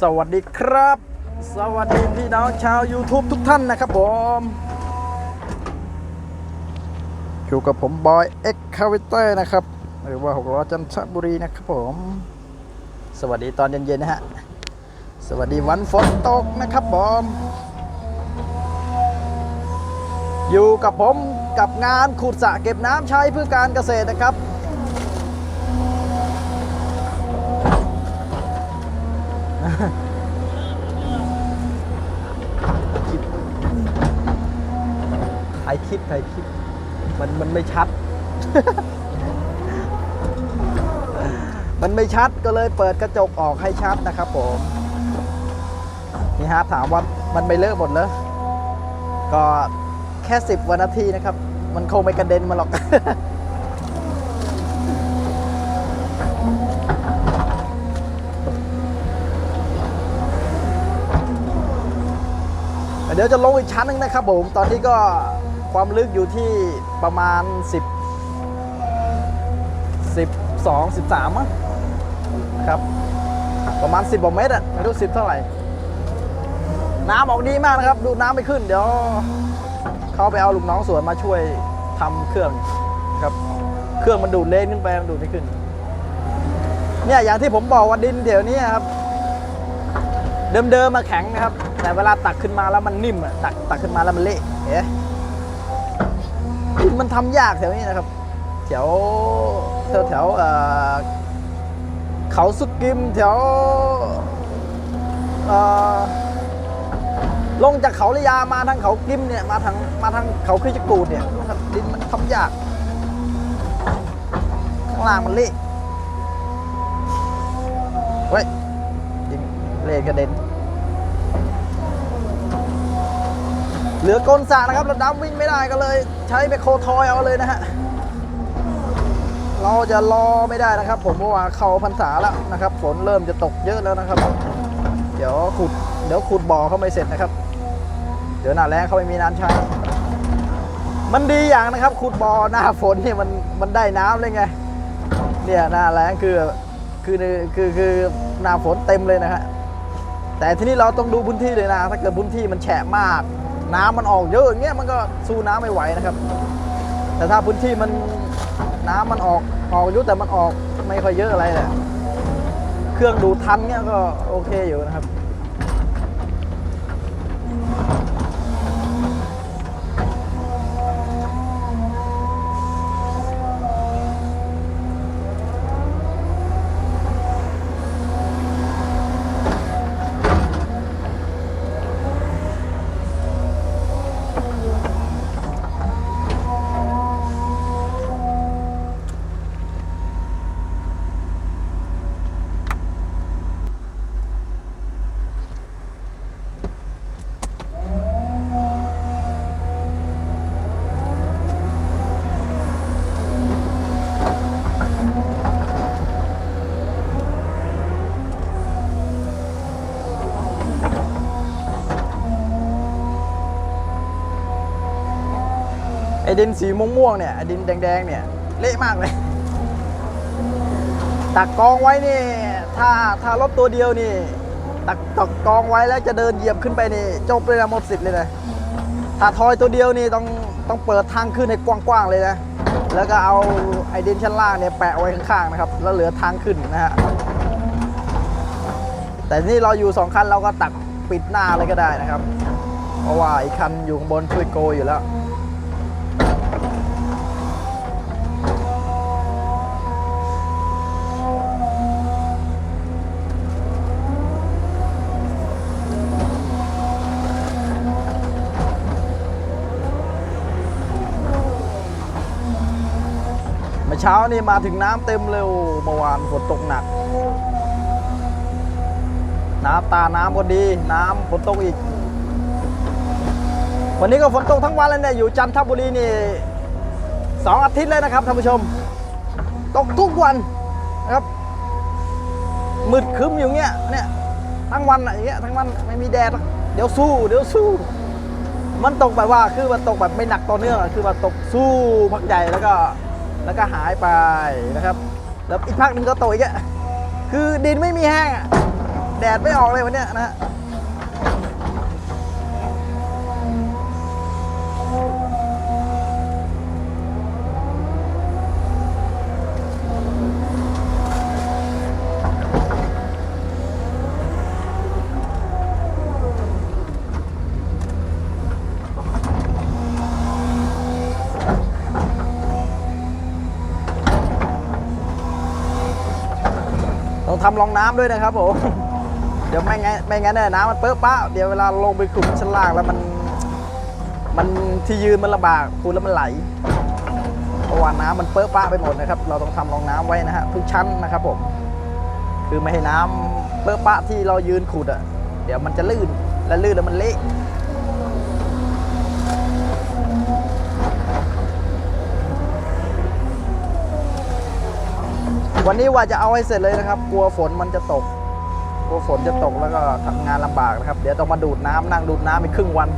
สวัสดีครับ สวัสดีพี่น้องชาว YouTube ทุกท่านนะครับผมอยู่กับผมบอยเอ็กคาวิเตอร์นะครับ หรือว่าหกล้อจันทบุรีนะครับผม สวัสดีตอนเย็นๆนะฮะ สวัสดีวันฝนตกนะครับผมอยู่กับผมกับงานขุดสระเก็บน้ำใช้เพื่อการเกษตรนะครับ ถ่ายคลิปถ่ายคลิป มันมันไม่ชัด มันไม่ชัดก็เลยเปิดกระจกออกให้ชัดนะครับผม นี่ฮะถามว่ามันไม่เลอะหมดเลยก็แค่สิบวันนาทีนะครับ มันคงไม่กระเด็นมาหรอก ดี๋ยวจะลงอีกชั้นหนึงนะครับผม ตอนนี้ก็ความลึกอยู่ที่ประมาณ 10 12 13มั้งครับ ประมาณ 10กว่าเมตรอะไม่รู้ 10 เท่าไหร่ น้ำออกดีมากนะครับ ดูน้ำไม่ขึ้น เดี๋ยวเขาไปเอาลูกน้องสวนมาช่วยทำเครื่องครับ เครื่องมันดูดเลนขึ้นไปมันดูดไม่ขึ้น เนี่ยอย่างที่ผมบอกว่าดินเดี๋ยวนี้ครับ เดิมๆมาแข็งนะครับ แต่เวลาตักขึ้นมาแล้วมันนิ่มอะตักตักขึ้นมาแล้วมันเละเอ๊ะมันทำยากแถวนี้นะครับแถวแถวแถวเขาสุกิมแถวล่อลงจากเขาระยามาทางเขากิมเนี่ยมาทางมาทางเขาคริจกูดเนี่ยนะครับดินมันทำยากข้างล่างมันเละเฮ้ยยิงเลนกระเด็น เหลือก้นสระนะครับเราดำวิ่งไม่ได้ก็เลย ใช้ไปโคทอยเอาเลยนะฮะเราจะรอไม่ได้นะครับ ผมเพราะว่าเข้าพรรษาแล้วนะครับฝนเริ่มจะตกเยอะแล้วนะครับ เดี๋ยวขุดเดี๋ยวขุดบ่อเข้าไม่เสร็จนะครับ เดี๋ยวหน้าแรงเขาไม่มีน้ำใช้มันดีอย่างนะครับ ขุดบ่อหน้าฝนเนี่ยมันมันได้น้ำเลยไงเนี่ยหน้าแรงคือคือคือคือหน้าฝนเต็มเลยนะฮะแต่ทีนี้เราต้องดูพื้นที่เลยนะ ถ้าเกิดพื้นที่มันแฉะมาก น้ำมันออกเยอะอย่างเงี้ยมันก็สู้น้ำไม่ไหวนะครับ แต่ถ้าพื้นที่มันน้ำมันออกออกเยุแต่มันออกไม่ค่อยเยอะอะไรแหละเครื่องดูทันเงี้ยก็โอเคอยู่นะครับ อ้ดินสีม่วงๆเนี่ยไอ้ดินแดงๆเนี่ยเละมากเลยตักกองไว้นี่ ถ้าถ้ารถตัวเดียวนี่ ตักตักกองไว้แล้วจะเดินเหยียบขึ้นไปนี่จบเลยนะหมดสิทธิ์เลยนะถ้าทอยตัวเดียวนี่ต้องต้องเปิดทางขึ้นให้กว้างๆเลยนะแล้วก็เอาไอ้ดินชั้นล่างเนี่ยแปะไว้ข้างๆนะครับ แล้วเหลือทางขึ้นนะฮะแต่นี่เราอยู่สองคันเราก็ตักปิดหน้าเลยก็ได้นะครับ เพราะว่าอีกคันอยู่ข้างบนช่วยโกอยู่แล้ว มื่อเช้านี่มาถึงน้ำเต็มเลยโอ้เมื่อวานฝนตกหนัก น้ำตาน้ำก็ดี น้ำฝนตกอีก วันนี้ก็ฝนตกทั้งวันเลยเนี่ยอยู่จันทบุรีนี่สองอาทิตย์เลยนะครับท่านผู้ชม ตกทุกวันนะครับมืดคึ้มอยู่เงี้ยเนี่ยทั้งวันอะอย่างเงี้ยทั้งวันไม่มีแดดเดี๋ยวสู้ เดี๋ยวสู้ มันตกแบบว่าคือมันตกแบบไม่หนักต่อเนื่องคือมันตกสู้พักใหญ่แล้วก็ แล้วก็หายไปนะครับ แล้วอีกพักหนึ่งก็โตอีกอะคือดินไม่มีแห้งอะแดดไม่ออกเลยวันเนี้ยนะฮะ ต้องทำรองน้ำด้วยนะครับผมเดี๋ยวไม่งั้นไม่งั้นเนี่ยน้ำมันเปื้อปะเดี๋ยวเวลาลงไปขุดชั้นล่างแล้วมันมันที่ยืนมันลำบากคูดแล้วมันไหลเพราะว่าน้ำมันเปื้อปะไปหมดนะครับ เราต้องทำรองน้ำไว้นะฮะทุกชั้นนะครับผม คือไม่ให้น้ำเปื้อปะที่เรายืนขุดอะเดี๋ยวมันจะลื่นและลื่นแล้วมันเละ วันนี้ว่าจะเอาให้เสร็จเลยนะครับ กลัวฝนมันจะตก กลัวฝนจะตกแล้วก็ทำงานลำบากนะครับ เดี๋ยวต้องมาดูดน้ำนั่งดูดน้ำอีกครึ่งวัน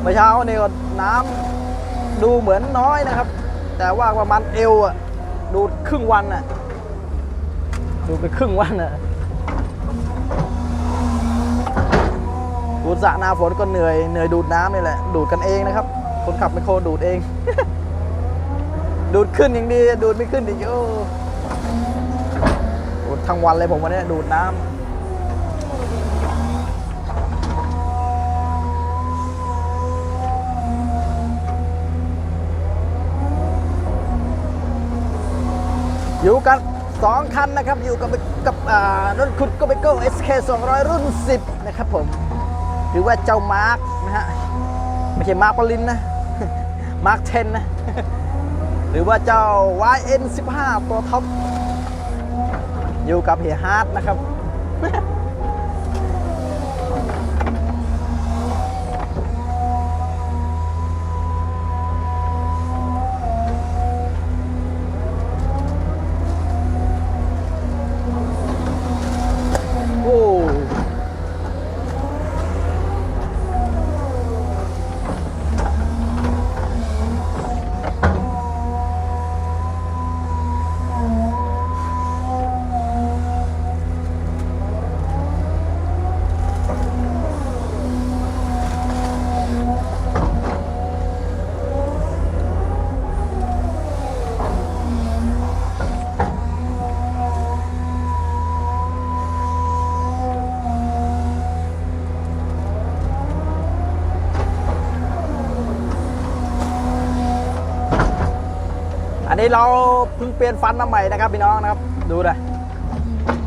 เมื่อเช้านี่ก็น้ำดูเหมือนน้อยนะครับ แต่ว่าประมาณเอวอะดูดครึ่งวันอะดูดไปครึ่งวันอะดูดสระหน้าฝนก็เหนื่อยเหนื่อยดูดน้ำนี่แหละ ดูดกันเองนะครับ คนขับไมโครดูดเอง ดูดขึ้นอย่างดีดูดไม่ขึ้นอีกโอ้ดูดทั้งวันเลยผมวันนี้ดูดน้ำอยู่กัน2คันนะครับ อยู่กับกับอ่ารถขุดก็ไปโก้ SK 200รุ่น 10 นะครับผม หรือว่าเจ้ามาร์กนะฮะ ไม่ใช่มาร์กปลินนะ มาร์ก10นะ หรือว่าเจ้า YN 15 ตัวท็อปอยู่กับเฮียฮาร์ดนะครับ อันนี้เราเพิ่งเปลี่ยนฟันมาใหม่นะครับพี่น้องนะครับ ดูเลย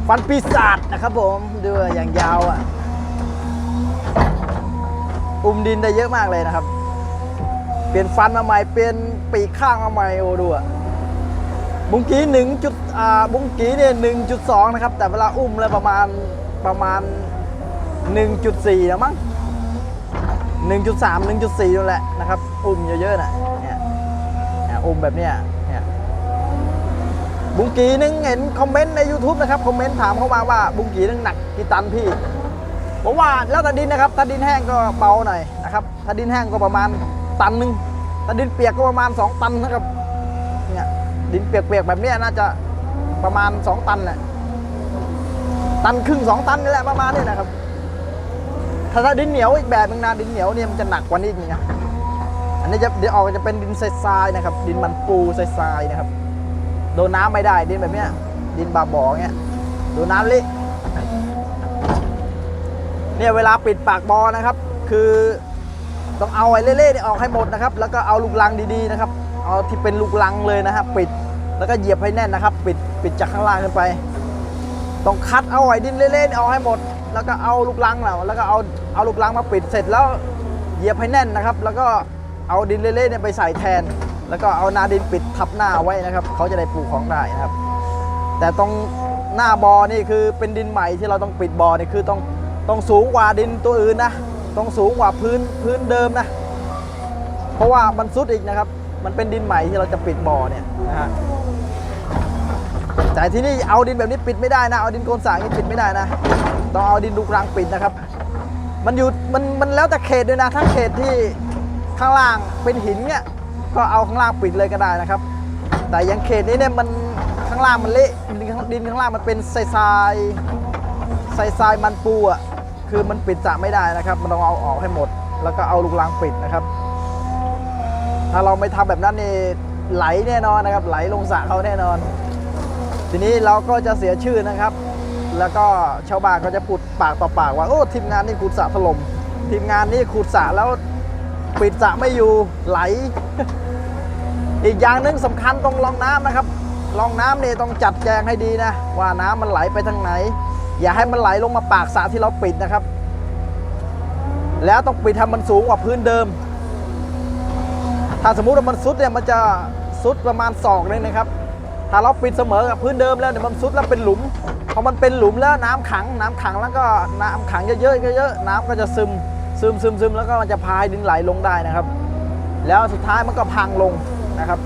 ฟันปีศาจนะครับผมดูอย่างยาวอะอุ้มดินได้เยอะมากเลยนะครับ เปลี่ยนฟันมาใหม่เปลี่ยนปีกข้างมาใหม่โอ้ดูอะบุ้งกี้หนึ่งจุดอ่าบุ้งกี้เนี่ยหนึ่งจุดสองนะครับ แต่เวลาอุ้มแล้วประมาณประมาณหนึ่งจุดสี่นะมั้งหนึ่งจุดสามหนึ่งจุดสี่นั่นแหละนะครับ อุ้มเยอะๆนะเนี่ยเนี่ยอุ้มแบบเนี้ย บุงกีนึงเห็นคอมเมนต์ใน YouTube นะครับคอมเมนต์ถามเข้ามาว่าบุงกีนึงหนักกี่ตันพี่ผมว่าแล้วแต่ดินนะครับถ้าดินแห้งก็เบาหน่อยนะครับถ้าดินแห้งก็ประมาณตันหนึ่งถ้าดินเปียกก็ประมาณ 2 ตันนะครับเนี่ยดินเปียกๆแบบนี้น่าจะประมาณ 2 ตันแหละตันครึ่ง 2 ตันนี่แหละประมาณนี้นะครับถ้าถ้าดินเหนียวอีกแบบนึงนะดินเหนียวเนี่ยมันจะหนักกว่านี้อีกนะอันนี้จะเดี๋ยวออกจะเป็นดินทรายนะครับ ดินมันปูทรายนะครับ โดนน้ำไม่ได้ดินแบบเนี้ย ดินบาบ่อเงี้ยโดนน้ำเละเนี่ยเวลาปิดปากบอนะครับ คือต้องเอาไอ้เล่ๆนี่ออกให้หมดนะครับ แล้วก็เอาลูกลังดีๆนะครับ เอาที่เป็นลูกลังเลยนะครับปิดแล้วก็เหยียบให้แน่นนะครับ ปิดปิดจากข้างล่างขึ้นไป ต้องคัดเอาไอ้ดินเล่ๆเนี่ออกให้หมด แล้วก็เอาลูกลังเราแล้วก็เอาเอาลูกลังมาปิดเสร็จแล้วเหยียบให้แน่นนะครับ แล้วก็เอาดินเล่ๆเนี่ยไปใส่แทน แล้วก็เอานาดินปิดทับหน้าไว้นะครับ เขาจะได้ปลูกของได้นะครับ แต่ตรงหน้าบอนี่คือเป็นดินใหม่ที่เราต้องปิดบอนี่คือต้องต้องสูงกว่าดินตัวอื่นนะต้องสูงกว่าพื้นพื้นเดิมนะ เพราะว่ามันซุดอีกนะครับ มันเป็นดินใหม่ที่เราจะปิดบอเนี่ยนะฮะแต่ที่นี่เอาดินแบบนี้ปิดไม่ได้นะ เอาดินโกนสางนี่ปิดไม่ได้นะ ต้องเอาดินลูกรังปิดนะครับ มันอยู่มันมันแล้วแต่เขตด้วยนะ ถ้าเขตที่ข้างล่างเป็นหินเนี่ย ก็เอาข้างล่างปิดเลยก็ได้นะครับ แต่ยังเขตนี้เนี่ยมันข้างล่างมันเละดินข้างดินข้างล่างมันเป็นทรายทรายทรายทรายมันปูอะคือมันปิดสระไม่ได้นะครับ มันต้องเอาออกให้หมด แล้วก็เอาลูกลังปิดนะครับ ถ้าเราไม่ทำแบบนั้นนี่ไหลแน่นอนนะครับ ไหลลงสระเขาแน่นอน ทีนี้เราก็จะเสียชื่อนะครับ แล้วก็ชาวบ้านก็จะพูดปากต่อปากว่าโอ้ทีมงานนี่ขุดสระถล่มทีมงานนี่ขุดสระแล้วปิดสระไม่อยู่ไหล อีกอย่างหนึ่งสำคัญตรงรองน้ำนะครับรองน้ำเนี่ยต้องจัดแจงให้ดีนะ ว่าน้ำมันไหลไปทางไหน อย่าให้มันไหลลงมาปากสระที่เราปิดนะครับ แล้วต้องปิดทำมันสูงกว่าพื้นเดิม ถ้าสมมุติว่ามันซุดเนี่ยมันจะซุดประมาณศอกเลยนะครับ ถ้าเราปิดเสมอกับพื้นเดิมแล้วเนี่ยมันซุดแล้วเป็นหลุมพอมันเป็นหลุมแล้วน้ำขังน้ำขังแล้วก็น้ำขังเยอะๆเยอะๆน้ำก็จะซึมซึมซึมซึมแล้วก็มันจะพายดินไหลลงได้นะครับ แล้วสุดท้ายมันก็พังลง นะครับ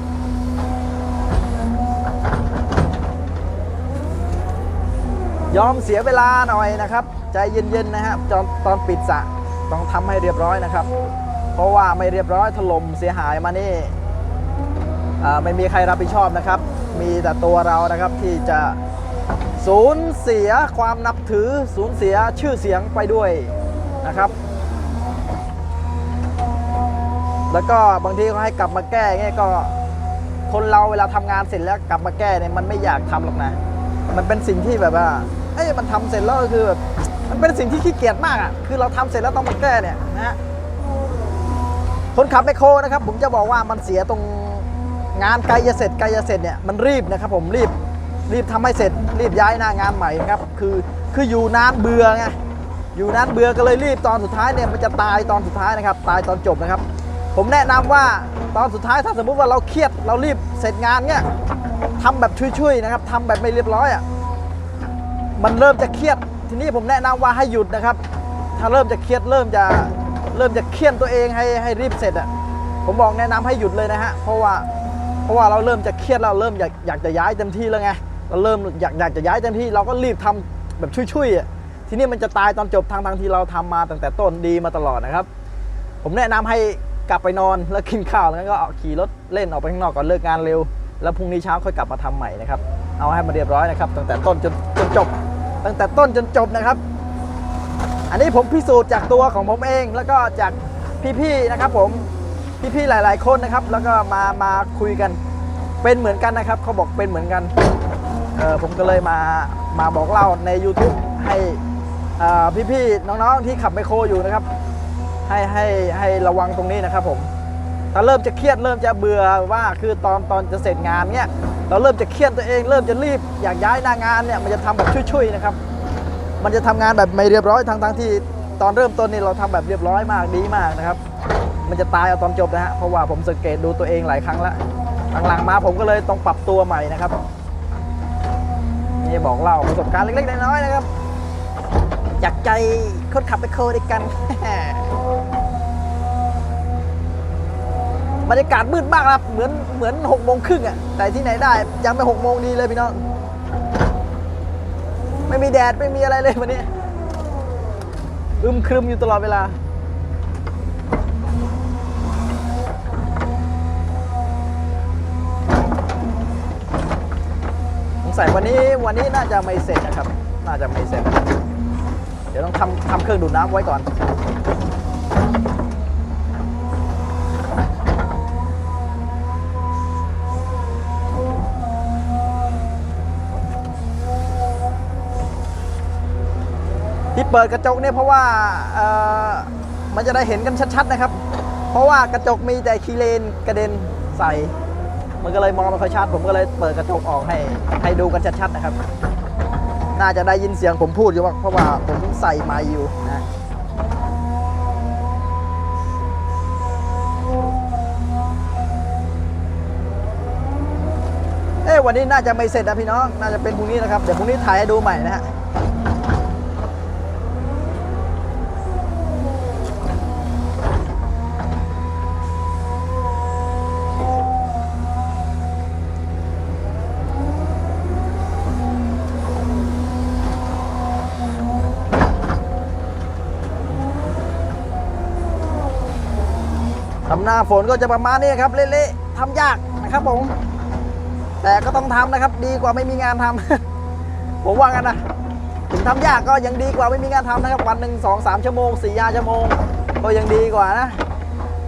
ยอมเสียเวลาหน่อยนะครับ ใจเย็นๆนะครับตอนตอนปิดสะต้องทำให้เรียบร้อยนะครับ เพราะว่าไม่เรียบร้อยถล่มเสียหายมานี่ไม่มีใครรับผิดชอบนะครับ มีแต่ตัวเรานะครับที่จะสูญเสียความนับถือสูญเสียชื่อเสียงไปด้วยนะครับ แล้วก็บางทีเขาให้กลับมาแก้เงี้ยก็คนเราเวลาทำงานเสร็จแล้วกลับมาแก้เนี่ยมันไม่อยากทำหรอกนะ มันเป็นสิ่งที่แบบว่าเอ้ยมันทำเสร็จแล้วคือแบบมันเป็นสิ่งที่ขี้เกียจมากอะคือเราทำเสร็จแล้วต้องมาแก้เนี่ยนะฮะคนขับแมคโครนะครับ ผมจะบอกว่ามันเสียตรงงานใกลจะเสร็จใกลจะเสร็จเนี่ยมันรีบนะครับ ผมรีบรีบทำให้เสร็จรีบย้ายหน้างานใหม่นะครับ คือคืออยู่นานเบื่อไงอยู่นานเบื่อก็เลยรีบตอนสุดท้ายเนี่ยมันจะตายตอนสุดท้ายนะครับ ตายตอนจบนะครับ ผมแนะนำว่าตอนสุดท้ายถ้าสมมุติว่าเราเครียดเรารีบเสร็จงานเนี่ยทำแบบช่วยๆนะครับทำแบบไม่เรียบร้อยอะมันเริ่มจะเครียด ทีนี้ผมแนะนำว่าให้หยุดนะครับ ถ้าเริ่มจะเครียดเริ่มจะเริ่มจะเครียดตัวเองให้ให้รีบเสร็จอะผมบอกแนะนำให้หยุดเลยนะฮะเพราะว่าเพราะว่าเราเริ่มจะเครียดเราเริ่มอยากอยากจะย้ายเต็มที่แล้วไงเราเริ่มอยากอยากจะย้ายเต็มที่เราก็รีบทำแบบช่วยๆอะทีนี้มันจะตายตอนจบทางทางที่เราทำมาตั้งแต่ต้นดีมาตลอดนะครับ ผมแนะนำให้ กลับไปนอนแล้วกินข้าวแล้วก็ขี่รถเล่นออกไปข้างนอกก่อนเลิกงานเร็ว แล้วพรุ่งนี้เช้าค่อยกลับมาทำใหม่นะครับ เอาให้มันเรียบร้อยนะครับ ตั้งแต่ต้นจนจนจบ ตั้งแต่ต้นจนจบนะครับ อันนี้ผมพิสูจน์จากตัวของผมเองแล้วก็จากพี่ๆนะครับ ผมพี่ๆหลาย ๆ คนนะครับ แล้วก็มามาคุยกันเป็นเหมือนกันนะครับเขาบอกเป็นเหมือนกันเออผมก็เลยมามาบอกเล่าใน YouTube ให้อ่าพี่ๆน้องๆที่ขับไมโครอยู่นะครับ ให้ให้ให้ระวังตรงนี้นะครับผม ถ้าเริ่มจะเครียดเริ่มจะเบื่อว่าคือตอนตอนจะเสร็จงานเนี่ยเราเริ่มจะเครียดตัวเอง เริ่มจะรีบอยากย้ายหน้างานเนี่ยมันจะทำแบบช่วยๆนะครับ มันจะทำงานแบบไม่เรียบร้อยทั้งทั้งที่ตอนเริ่มต้นนี่เราทำแบบเรียบร้อยมากดีมากนะครับ มันจะตายเอาตอนจบนะฮะเพราะว่าผมสังเกตดูตัวเองหลายครั้งล้วหลังๆมาผมก็เลยต้องปรับตัวใหม่นะครับนี่บอกเล่าประสบการณ์เล็กๆน้อยๆนะครับจากใจคนขับไปโคด้วยกัน บรรยากาศมืดมากครับเหมือนเหมือนหกโมงครึ่งอะแต่ที่ไหนได้ยังไม่หกโมงดีเลยพี่น้อง ไม่มีแดดไม่มีอะไรเลยวันนี้อึมครึมอยู่ตลอดเวลาสงสัยวันนี้วันนี้น่าจะไม่เสร็จนะครับ น่าจะไม่เสร็จ เดี๋ยวต้องทำทำเครื่องดูดน้ำไว้ก่อน ที่เปิดกระจกเนี่ยเพราะว่ามันจะได้เห็นกันชัดๆนะครับ เพราะว่ากระจกมีแต่คีเลนกระเด็นใส่ มันก็เลยมองไม่ค่อยชัด ผมก็เลยเปิดกระจกออกให้ให้ดูกันชัดๆนะครับ น่าจะได้ยินเสียงผมพูดอยู่ว่าเพราะว่าผมใส่ไมค์อยู่นะเอ้วันนี้น่าจะไม่เสร็จนะพี่น้อง น่าจะเป็นพรุ่งนี้นะครับ เดี๋ยวพรุ่งนี้ถ่ายให้ดูใหม่นะฮะ หน้าฝนก็จะประมาณนี้ครับเละๆทำยากนะครับผม แต่ก็ต้องทำนะครับ ดีกว่าไม่มีงานทำ ผมว่างั้นนะถึงทำยากก็ยังดีกว่าไม่มีงานทำนะครับ วันหนึ่งสองสามชั่วโมงสี่ห้าชั่วโมง ก็ยังดีกว่านะ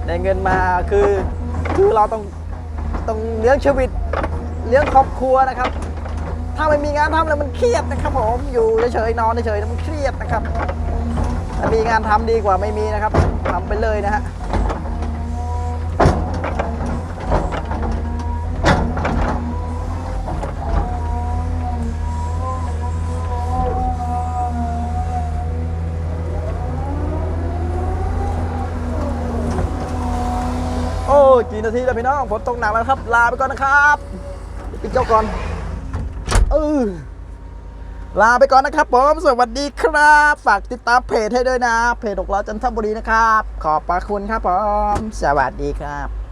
ได้เงินมาคือคือเราต้องต้องเลี้ยงชีวิตเลี้ยงครอบครัวนะครับ ถ้าไม่มีงานทำแล้วมันเครียดนะครับผมอยู่เฉยๆนอนเฉยๆมันเครียดนะครับมีงานทำดีกว่าไม่มีนะครับทำไปเลยนะฮะ กี่นาทีแล้วพี่น้องฝนตกหนักแล้วครับ ลาไปก่อนนะครับปิดเจ้าก่อนเออลาไปก่อนนะครับผม สวัสดีครับ ฝากติดตามเพจให้ด้วยนะ เพจดกล้อจันทบุรีนะครับ ขอบพระคุณครับผม สวัสดีครับ